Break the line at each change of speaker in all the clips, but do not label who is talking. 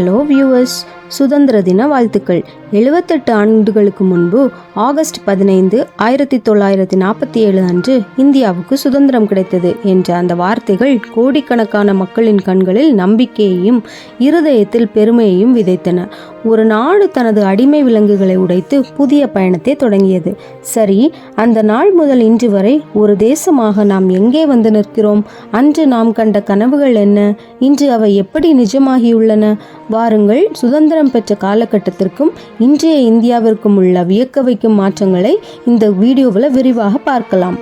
Hello viewers சுதந்திர தின வாழ்த்துக்கள். எழுபத்தெட்டு ஆண்டுகளுக்கு முன்பு ஆகஸ்ட் பதினைந்து ஆயிரத்தி தொள்ளாயிரத்தி நாற்பத்தி ஏழு அன்று இந்தியாவுக்கு சுதந்திரம் கிடைத்தது என்ற அந்த வார்த்தைகள் கோடிக்கணக்கான மக்களின் கண்களில் நம்பிக்கையையும் இருதயத்தில் பெருமையையும் விதைத்தன. ஒரு நாடு தனது அடிமை விலங்குகளை உடைத்து புதிய பயணத்தை தொடங்கியது. சரி அந்த நாள் முதல் இன்று வரை ஒரு தேசமாக நாம் எங்கே வந்து நிற்கிறோம்? அன்று நாம் கண்ட கனவுகள் என்ன? இன்று அவை எப்படி நிஜமாகியுள்ளன? வாருங்கள். சுதந்திரம் பெற்ற காலகட்டத்திற்கும் இன்றைய இந்தியாவிற்கும் உள்ள வியக்க வைக்கும் மாற்றங்களை இந்த வீடியோவில் விரிவாக பார்க்கலாம்.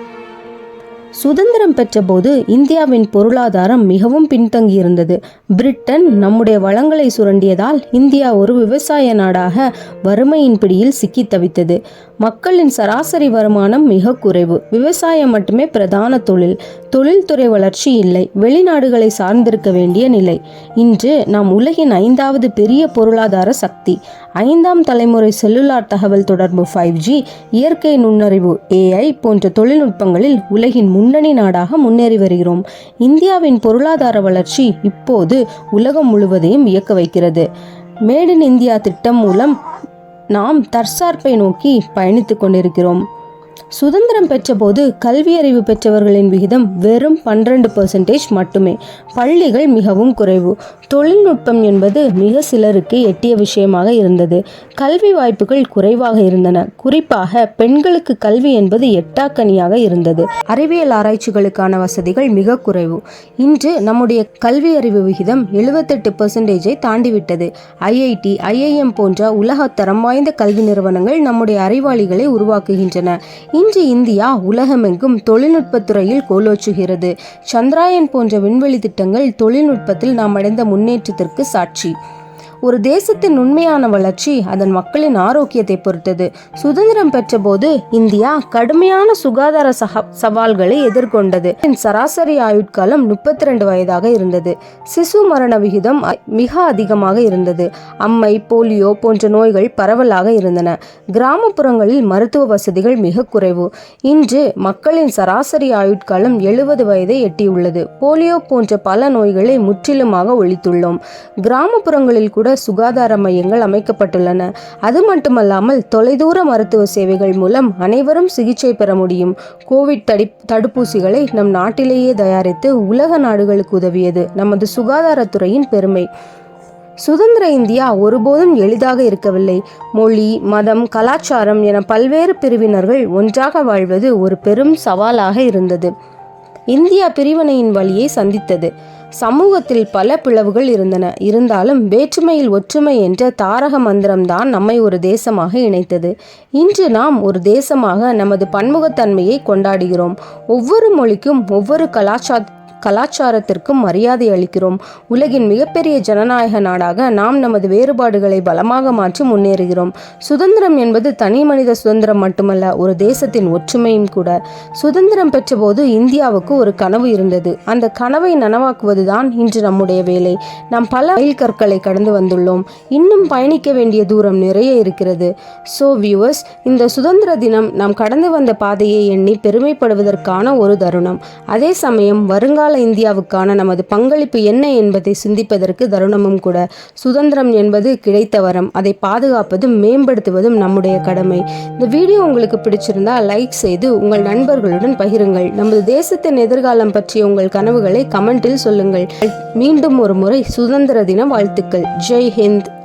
சுதந்திரம் பெற்றபோது இந்தியாவின் பொருளாதாரம் மிகவும் பின்தங்கியிருந்தது. பிரிட்டன் நம்முடைய வளங்களை சுரண்டியதால் இந்தியா ஒரு விவசாய நாடாக வறுமையின் பிடியில் சிக்கி தவித்தது. மக்களின் சராசரி வருமானம் மிக குறைவு. விவசாயம் மட்டுமே பிரதான தொழில். தொழில்துறை வளர்ச்சி இல்லை. வெளிநாடுகளை சார்ந்திருக்க வேண்டிய நிலை. இன்று நாம் உலகின் ஐந்தாவது பெரிய பொருளாதார சக்தி. ஐந்தாம் தலைமுறை செல்லுலார் தகவல் தொடர்பு ஃபைவ் ஜி இயற்கை நுண்ணறிவு ஏஐ போன்ற தொழில்நுட்பங்களில் உலகின் முன் முன்னணி நாடாக முன்னேறி வருகிறோம். இந்தியாவின் பொருளாதார வளர்ச்சி இப்போது உலகம் முழுவதையும் இயக்க வைக்கிறது. மேட் இன் இந்தியா திட்டம் மூலம் நாம் தற்சார்பை நோக்கி பயணித்துக் கொண்டிருக்கிறோம். சுதந்திரம் பெற்றபோது கல்வி அறிவு பெற்றவர்களின் விகிதம் வெறும் பன்னிரண்டு பர்சன்டேஜ் மட்டுமே. பள்ளிகள் மிகவும் குறைவு. தொழில்நுட்பம் என்பது மிக சிலருக்கு எட்டிய விஷயமாக இருந்தது. கல்வி வாய்ப்புகள் குறைவாக இருந்தன. குறிப்பாக பெண்களுக்கு கல்வி என்பது எட்டாக்கனியாக இருந்தது. அறிவியல் ஆராய்ச்சிகளுக்கான வசதிகள் மிக குறைவு. இன்று நம்முடைய கல்வி அறிவு விகிதம் எழுபத்தெட்டு பெர்சன்டேஜை தாண்டிவிட்டது. ஐஐடி ஐஐஎம் போன்ற உலகத்தரம் வாய்ந்த கல்வி நிறுவனங்கள் நம்முடைய அறிவாளிகளை உருவாக்குகின்றன. இன்று இந்தியா உலகமெங்கும் தொழில்நுட்பத்துறையில் கோலோச்சுகிறது. சந்திராயன் போன்ற விண்வெளி திட்டங்கள் தொழில்நுட்பத்தில் நாம் அடைந்த முன்னேற்றத்திற்கு சாட்சி. ஒரு தேசத்தின் உண்மையான வளர்ச்சி அதன் மக்களின் ஆரோக்கியத்தை பொறுத்தது. சுதந்திரம் பெற்றபோது இந்தியா கடுமையான சுகாதார சக சவால்களை எதிர்கொண்டது. சராசரி ஆயுட்காலம் முப்பத்தி ரெண்டு வயதாக இருந்தது. சிசு மரண விகிதம் அ- மிக அதிகமாக இருந்தது. அம்மை போலியோ போன்ற நோய்கள் பரவலாக இருந்தன. கிராமப்புறங்களில் மருத்துவ வசதிகள் மிக குறைவு. இன்று மக்களின் சராசரி ஆயுட்காலம் எழுபது வயதை எட்டியுள்ளது. போலியோ போன்ற பல நோய்களை முற்றிலுமாக ஒழித்துள்ளோம். கிராமப்புறங்களில் கூட சுகாதார மையங்கள் அமைக்கப்பட்டுள்ளன. அது மட்டுமல்லாமல் தொலைதூர மருத்துவ சேவைகள் மூலம் அனைவரும் சிகிச்சை பெற முடியும். கோவிட் தடி தடுப்பூசிகளை நம் நாட்டிலேயே தயாரித்து உலக நாடுகளுக்கு உதவியது நமது சுகாதாரத்துறையின் பெருமை. சுதந்திர இந்தியா ஒருபோதும் எளிதாக இருக்கவில்லை. மொழி மதம் கலாச்சாரம் என பல்வேறு பிரிவினர்கள் ஒன்றாக வாழ்வது ஒரு பெரும் சவாலாக இருந்தது. இந்தியா பிரிவினையின் வழியை சந்தித்தது. சமூகத்தில் பல பிளவுகள் இருந்தன. இருந்தாலும் வேற்றுமையில் ஒற்றுமை என்ற தாரக மந்திரம்தான் நம்மை ஒரு தேசமாக இணைத்தது. இன்று நாம் ஒரு தேசமாக நமது பன்முகத்தன்மையை கொண்டாடுகிறோம். ஒவ்வொரு மொழிக்கும் ஒவ்வொரு கலாச்சார கலாச்சாரத்திற்கும் மரியாதை அளிக்கிறோம். உலகின் மிகப்பெரிய ஜனநாயக நாடாக நாம் நமது வேறுபாடுகளை பலமாக மாற்றி முன்னேறுகிறோம். சுதந்திரம் என்பது தனி மனித சுதந்திரம் மட்டுமல்ல ஒரு தேசத்தின் ஒற்றுமையும் கூட. சுதந்திரம் பெற்றபோது இந்தியாவுக்கு ஒரு கனவு இருந்தது. அந்த கனவை நனவாக்குவதுதான் இன்று நம்முடைய வேலை. நாம் பல மைல் கற்களை கடந்து வந்துள்ளோம். இன்னும் பயணிக்க வேண்டிய தூரம் நிறைய இருக்கிறது. ஸோ வியூவர்ஸ் இந்த சுதந்திர தினம் நாம் கடந்து வந்த பாதையை எண்ணி பெருமைப்படுவதற்கான ஒரு தருணம். அதே சமயம் வருங்கால இந்தியாவுக்கான நமது பங்களிப்பு என்ன என்பதை சிந்திப்பதற்கு தருணமும் கூட. சுதந்திரம் என்பது கிடைத்த வரம். அதை பாதுகாப்பதும் மேம்படுத்துவதும் நம்முடைய கடமை. இந்த வீடியோ உங்களுக்கு பிடிச்சிருந்தா லைக் செய்து உங்கள் நண்பர்களுடன் பகிருங்கள். நமது தேசத்தின் எதிர்காலம் பற்றிய உங்கள் கனவுகளை கமெண்டில் சொல்லுங்கள். மீண்டும் ஒரு முறை சுதந்திர தின வாழ்த்துக்கள். ஜெய் ஹிந்த்.